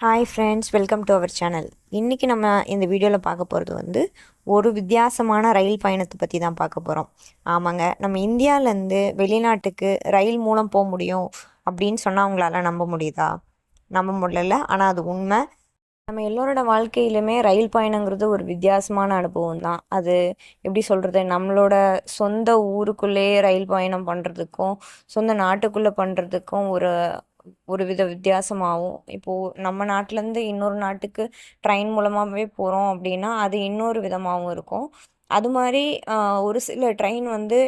Hi friends welcome to our channel இன்றைக்கி நம்ம இந்த வீடியோவில் பார்க்க போகிறது வந்து ஒரு வித்தியாசமான ரயில் பயணத்தை பற்றி தான் பார்க்க போகிறோம் ஆமாங்க நம்ம இந்தியாவிலேருந்து வெளிநாட்டுக்கு ரயில் மூலம் போக முடியும் அப்படின்னு சொன்னால் அவங்களால நம்ப முடியுதா? நம்ப முடியல ஆனால் அது உண்மை. நம்ம எல்லோரோட வாழ்க்கையிலுமே ரயில் பயணங்கிறது ஒரு வித்தியாசமான அனுபவம் தான். அது எப்படி சொல்கிறது நம்மளோட சொந்த ஊருக்குள்ளேயே ரயில் பயணம் பண்ணுறதுக்கும் சொந்த நாட்டுக்குள்ளே பண்ணுறதுக்கும் ஒரு ஒரு வித வித்தியாசமாகவும் இப்போது நம்ம நாட்டிலேருந்து இன்னொரு நாட்டுக்கு ட்ரெயின் மூலமாகவே போகிறோம் அப்படின்னா அது இன்னொரு விதமாகவும் இருக்கும். அது மாதிரி ஒரு சில ட்ரெயின் வந்து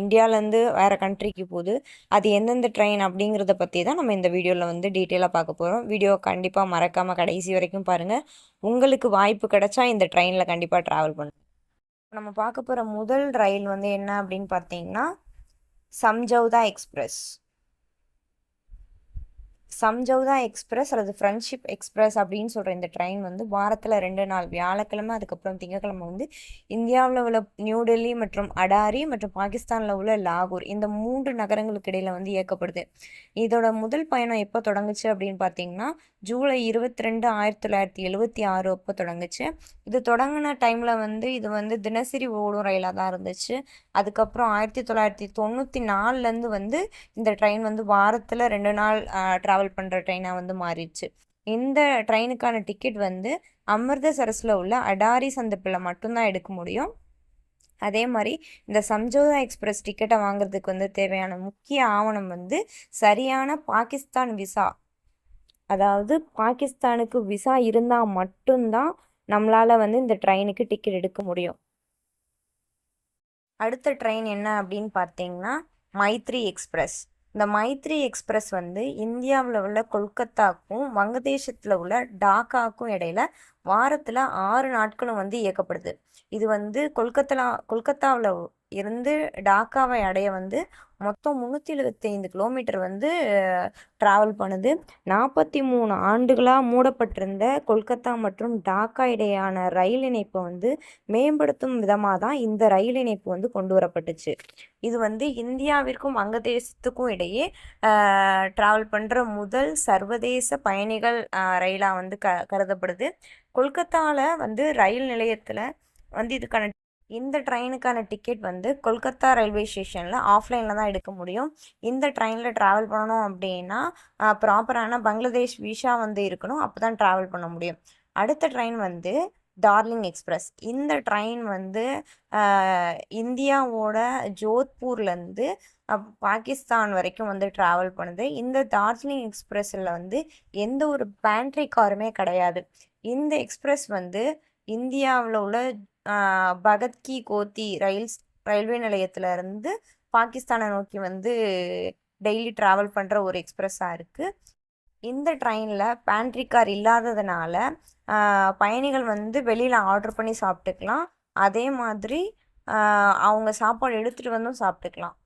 இந்தியாவிலேருந்து வேறு கண்ட்ரிக்கு போகுது. அது எந்தெந்த ட்ரெயின் அப்படிங்கிறத பற்றி தான் நம்ம இந்த வீடியோவில் வந்து டீட்டெயிலாக பார்க்க போகிறோம் வீடியோ கண்டிப்பாக மறக்காமல் கடைசி வரைக்கும் பாருங்கள் உங்களுக்கு வாய்ப்பு கிடைச்சா இந்த ட்ரெயினில் கண்டிப்பாக ட்ராவல் பண்ணுங்கள் நம்ம பார்க்க போகிற முதல் ரயில் வந்து என்ன அப்படின்னு பார்த்தீங்கன்னா சம்ஜௌதா எக்ஸ்பிரஸ். சம்ஜௌதா எக்ஸ்பிரஸ் அல்லது ஃப்ரெண்ட்ஷிப் எக்ஸ்பிரஸ் அப்படின்னு சொல்கிற இந்த ட்ரெயின் வந்து வாரத்தில் ரெண்டு நாள் வியாழக்கிழமை அதுக்கப்புறம் திங்கக்கிழமை வந்து இந்தியாவில் உள்ள நியூ டெல்லி மற்றும் அடாரி மற்றும் பாகிஸ்தானில் உள்ள லாகூர். இந்த மூன்று நகரங்களுக்கு இடையில் வந்து இயக்கப்படுது. இதோட முதல் பயணம் எப்போ தொடங்குச்சு அப்படின்னு பார்த்தீங்கன்னா ஜூலை இருபத்தி ரெண்டு ஆயிரத்தி தொள்ளாயிரத்தி எழுபத்தி ஆறு அப்போ தொடங்குச்சு. இது தொடங்கின டைமில் வந்து இது வந்து தினசரி ஓடும் ரயிலாக தான் இருந்துச்சு. அதுக்கப்புறம் ஆயிரத்தி தொள்ளாயிரத்தி தொண்ணூற்றி நாலுலேருந்து வந்து இந்த ட்ரெயின் வந்து வாரத்தில் ரெண்டு நாள் ட்ராவல் ட்ராவல் பண்ணுற ட்ரெயினாக வந்து மாறிடுச்சு. இந்த ட்ரெயினுக்கான டிக்கெட் வந்து அமிர்தசரஸில் உள்ள அடாரி சந்தப்பில் மட்டும்தான் எடுக்க முடியும். அதே மாதிரி இந்த சம்ஜோதா எக்ஸ்பிரஸ் டிக்கெட்டை வாங்குறதுக்கு வந்து தேவையான முக்கிய ஆவணம் வந்து சரியான பாகிஸ்தான் விசா. அதாவது பாகிஸ்தானுக்கு விசா இருந்தால் மட்டும்தான் நம்மளால் வந்து இந்த ட்ரெயினுக்கு டிக்கெட் எடுக்க முடியும். அடுத்த ட்ரெயின் என்ன அப்படின்னு பார்த்தீங்கன்னா மைத்ரி எக்ஸ்பிரஸ். இந்த மைத்ரி எக்ஸ்பிரஸ் வந்து இந்தியாவில் உள்ள கொல்கத்தாக்கும் வங்கதேசத்தில் உள்ள டாக்காக்கும் இடையில வாரத்தில் ஆறு நாட்களும் வந்து இயக்கப்படுது. இது வந்து கொல்கத்தா கொல்கத்தாவில் இருந்து டாக்காவை அடைய வந்து மொத்தம் முந்நூற்றி எழுபத்தைந்து கிலோமீட்டர் வந்து ட்ராவல் பண்ணுது. நாற்பத்தி மூணு ஆண்டுகளாக மூடப்பட்டிருந்த கொல்கத்தா மற்றும் டாக்கா இடையான ரயில் இணைப்பை வந்து மேம்படுத்தும் விதமாக தான் இந்த ரயில் இணைப்பு வந்து கொண்டு வரப்பட்டுச்சு. இது வந்து இந்தியாவிற்கும் வங்கதேசத்துக்கும் இடையே ட்ராவல் பண்ணுற முதல் சர்வதேச பயணிகள் ரயிலாக வந்து க கருதப்படுது. கொல்கத்தாவில் வந்து ரயில் நிலையத்தில் வந்து இதுக்கான இந்த ட்ரெயினுக்கான டிக்கெட் வந்து கொல்கத்தா ரயில்வே ஸ்டேஷனில் ஆஃப்லைனில் தான் எடுக்க முடியும். இந்த ட்ரெயினில் ட்ராவல் பண்ணணும் அப்படின்னா ப்ராப்பரான பங்களாதேஷ் விஷா வந்து இருக்கணும். அப்போ தான் ட்ராவல் பண்ண முடியும். அடுத்த ட்ரெயின் வந்து டார்லிங் எக்ஸ்பிரஸ் இந்த ட்ரெயின் வந்து இந்தியாவோட ஜோத்பூர்லேருந்து பாகிஸ்தான் வரைக்கும் வந்து ட்ராவல் பண்ணுது. இந்த டார்ஜிலிங் எக்ஸ்பிரஸில் வந்து எந்த ஒரு பேண்ட்ரி காருமே கிடையாது. இந்த எக்ஸ்பிரஸ் வந்து இந்தியாவில் உள்ள பகத்கி கோத்தி ரயில்ஸ் ரயில்வே நிலையத்திலேருந்து பாகிஸ்தானை நோக்கி வந்து டெய்லி ட்ராவல் பண்ணுற ஒரு எக்ஸ்ப்ரெஸ்ஸாக இருக்குது இந்த ட்ரெயினில் பேண்ட்ரி கார் இல்லாததுனால பயணிகள் வந்து வெளியில் ஆர்டர் பண்ணி சாப்பிட்டுக்கலாம். அதே மாதிரி அவங்க சாப்பாடு எடுத்துகிட்டு வந்தும் சாப்பிட்டுக்கலாம்.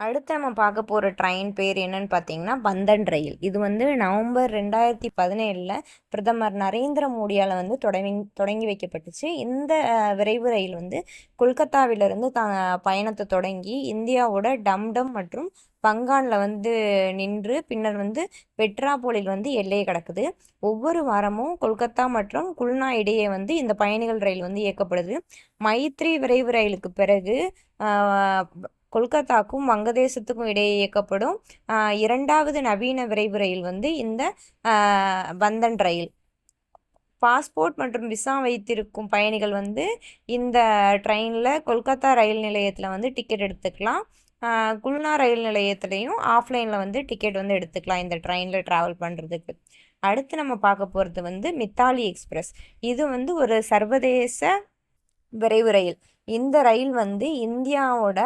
அடுத்து நம்ம பார்க்க போகிற ட்ரெயின் பேர் என்னன்னு பார்த்தீங்கன்னா பந்தன் ரயில். இது வந்து நவம்பர் ரெண்டாயிரத்தி பதினேழில் பிரதமர் நரேந்திர மோடியால் வந்து தொடங்கி தொடங்கி வைக்கப்பட்டுச்சு. இந்த விரைவு ரயில் வந்து கொல்கத்தாவிலிருந்து த பயணத்தை தொடங்கி இந்தியாவோட டம்டம் மற்றும் பங்கானில் வந்து நின்று பின்னர் வந்து பெட்ராபோலில் வந்து எல்லையை கிடக்குது. ஒவ்வொரு வாரமும் கொல்கத்தா மற்றும் குல்னா இடையே வந்து இந்த பயணிகள் ரயில் வந்து இயக்கப்படுது. மைத்ரி விரைவு ரயிலுக்கு பிறகு கொல்கத்தாக்கும் வங்கதேசத்துக்கும் இடையே இயக்கப்படும் இரண்டாவது நவீன விரைவு ரயில் வந்து இந்த பந்தன் ரயில். பாஸ்போர்ட் மற்றும் விசா வைத்திருக்கும் பயணிகள் வந்து இந்த ட்ரெயினில் கொல்கத்தா ரயில் நிலையத்தில் வந்து டிக்கெட் எடுத்துக்கலாம். குல்னா ரயில் நிலையத்துலேயும் ஆஃப்லைனில் வந்து டிக்கெட் வந்து எடுத்துக்கலாம் இந்த ட்ரெயினில் ட்ராவல் பண்ணுறதுக்கு அடுத்து நம்ம பார்க்க போகிறது வந்து மித்தாலி எக்ஸ்பிரஸ். இது வந்து ஒரு சர்வதேச விரைவு ரயில். இந்த ரயில் வந்து இந்தியாவோட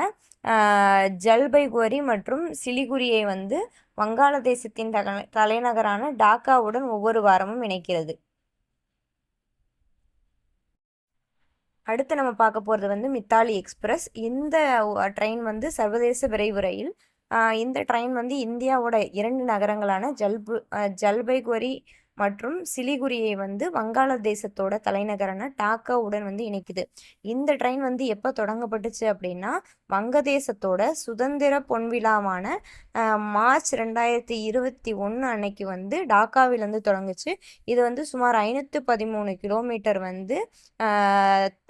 ஜல்பைகுரி மற்றும் சிலிகுரியை வந்து வங்காளதேசத்தின் தக தலைநகரான டாக்காவுடன் ஒவ்வொரு வாரமும் இணைக்கிறது. அடுத்து நம்ம பார்க்க போகிறது வந்து மித்தாலி எக்ஸ்பிரஸ். இந்த ட்ரெயின் வந்து சர்வதேச விரைவு ரயில். இந்த ட்ரெயின் வந்து இந்தியாவோட இரண்டு நகரங்களான ஜல்பு ஜல்பைகுரி மற்றும் சிலிகுரியை வந்து வங்காளதேசத்தோட தலைநகரான டாக்காவுடன் வந்து இணைக்குது. இந்த ட்ரெயின் வந்து எப்போ தொடங்கப்பட்டுச்சு அப்படின்னா வங்கதேசத்தோட சுதந்திர பொன்விழாவான மார்ச் ரெண்டாயிரத்தி இருபத்தி ஒன்று அன்னைக்கு வந்து டாக்காவிலேருந்து தொடங்குச்சு. இது வந்து சுமார் ஐநூற்று பதிமூணு கிலோமீட்டர் வந்து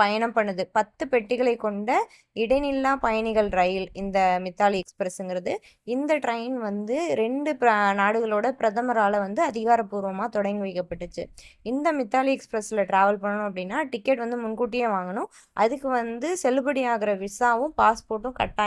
பயணம் பண்ணுது. பத்து பெட்டிகளை கொண்ட இடைநில்லா பயணிகள் ரயில் இந்த மித்தாலி எக்ஸ்பிரஸ்ங்கிறது. இந்த ட்ரெயின் வந்து ரெண்டு நாடுகளோட பிரதமரால் வந்து அதிகாரப்பூர்வமாக தொடங்கி வைக்கப்பட்டுச்சு. இந்த மித்தாலி எக்ஸ்பிரஸில் ட்ராவல் பண்ணணும் அப்படின்னா டிக்கெட் வந்து முன்கூட்டியே வாங்கணும். அதுக்கு வந்து செல்லுபடி ஆகிற விசாவும் பாஸ்போர்ட்டும் கட்டாயம்